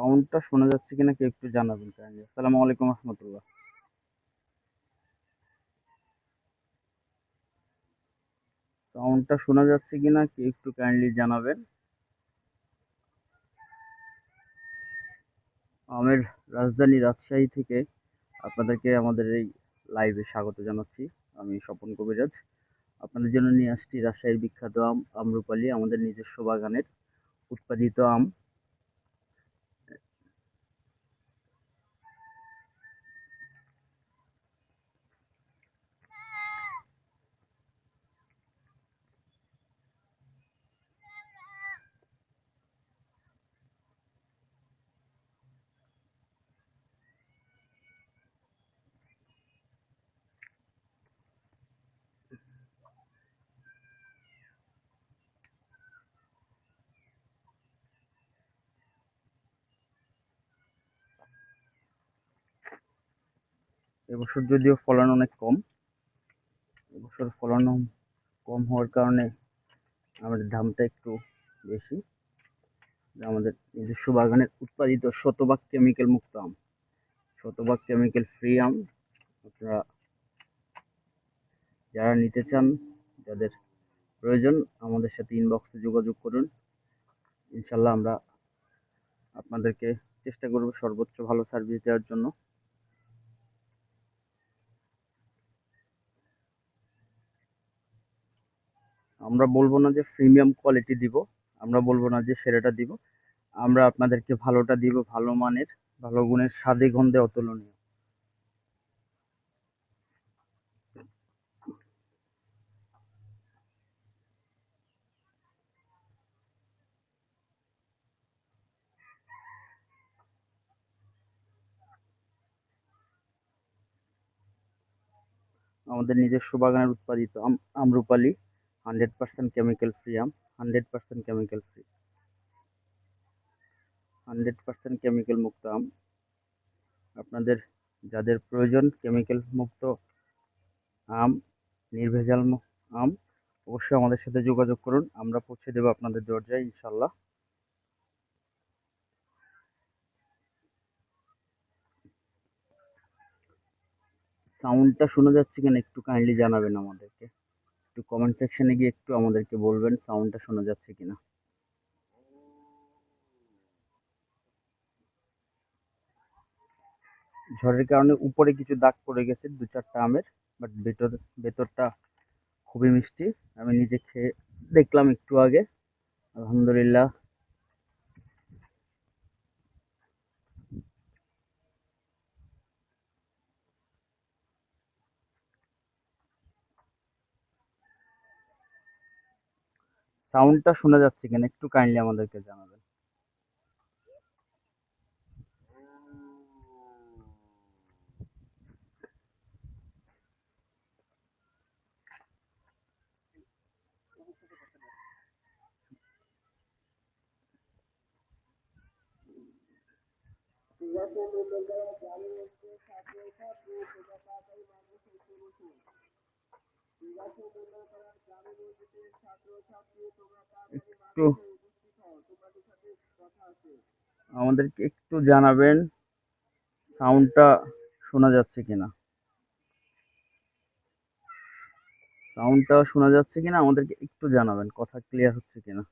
সাউন্ডটা শোনা যাচ্ছে কিনা কেউ একটু জানাবেন কাইন্ডলি আসসালামু আলাইকুম রহমতুল্লাহ। সাউন্ডটা শোনা যাচ্ছে কিনা কেউ একটু কাইন্ডলি জানাবেন। আমের রাজধানী রাজশাহী থেকে আপনাদেরকে আমাদের এই লাইভে স্বাগত জানাচ্ছি। আমি স্বপন কবিরাজ। আপনাদের জন্য নিয়ে আসছি রাজশাহীর বিখ্যাত আম, আমরুপালি, আমাদের নিজস্ব বাগানের উৎপাদিত আম। এবছর যদিও ফলন অনেক কম। এবছর ফলন কম হওয়ার কারণে আমাদের দামটা একটু বেশি। আমাদের নিজস্ব বাগানের উৎপাদিত শতভাগ কেমিক্যাল মুক্ত আম। শতভাগ কেমিক্যাল ফ্রি আম। আপনারা যারা নিতে চান, যাদের প্রয়োজন, আমাদের সাথে ইনবক্সে যোগাযোগ করুন। ইনশাল্লাহ আমরা আপনাদেরকে চেষ্টা করব সর্বোচ্চ ভালো সার্ভিস দেওয়ার জন্য। আমরা বলব না যে প্রিমিয়াম কোয়ালিটি দিব, আমরা বলব না যে সেরাটা দিব, আমরা আপনাদেরকে ভালোটা দিব, ভালো মানের, ভালো গুণের স্বাদে গন্ধে অতুলনীয়। আমাদের নিজস্ব বাগানের উৎপাদিত আম Amrapali. Hundred percent chemical free আম, hundred percent chemical free hundred percent chemical মুক্ত আম। আপনাদের যাদের প্রয়োজন কেমিক্যাল মুক্ত আম, নির্ভেজাল আম, অবশ্যই আমাদের সাথে যোগাযোগ করুন। আমরা পৌঁছে দেবো আপনাদের দরজায় ইনশাল্লাহ সাউন্ডটা শোনা যাচ্ছে কিনা একটু কাইন্ডলি জানাবেন আমাদেরকে। একটু কমেন্ট সেকশনে গিয়ে একটু আমাদেরকে বলবেন সাউন্ডটা শোনা যাচ্ছে কিনা। ঝড়ের কারণে উপরে কিছু দাগ পড়ে গেছে, দু চারটা আমের বাট ভেতর, ভেতরটা খুবই মিষ্টি। আমি নিজে খেয়ে দেখলাম একটু আগে। আলহামদুলিল্লাহ সাউন্ডটা শোনা যাচ্ছে কিনা একটু কাইন্ডলি আমাদেরকে জানাবেন। একটু আমাদেরকে একটু জানাবেন, সাউন্ডটা শোনা যাচ্ছে কিনা? সাউন্ডটা শোনা যাচ্ছে কিনা? আমাদেরকে একটু জানাবেন, কথা ক্লিয়ার হচ্ছে কিনা?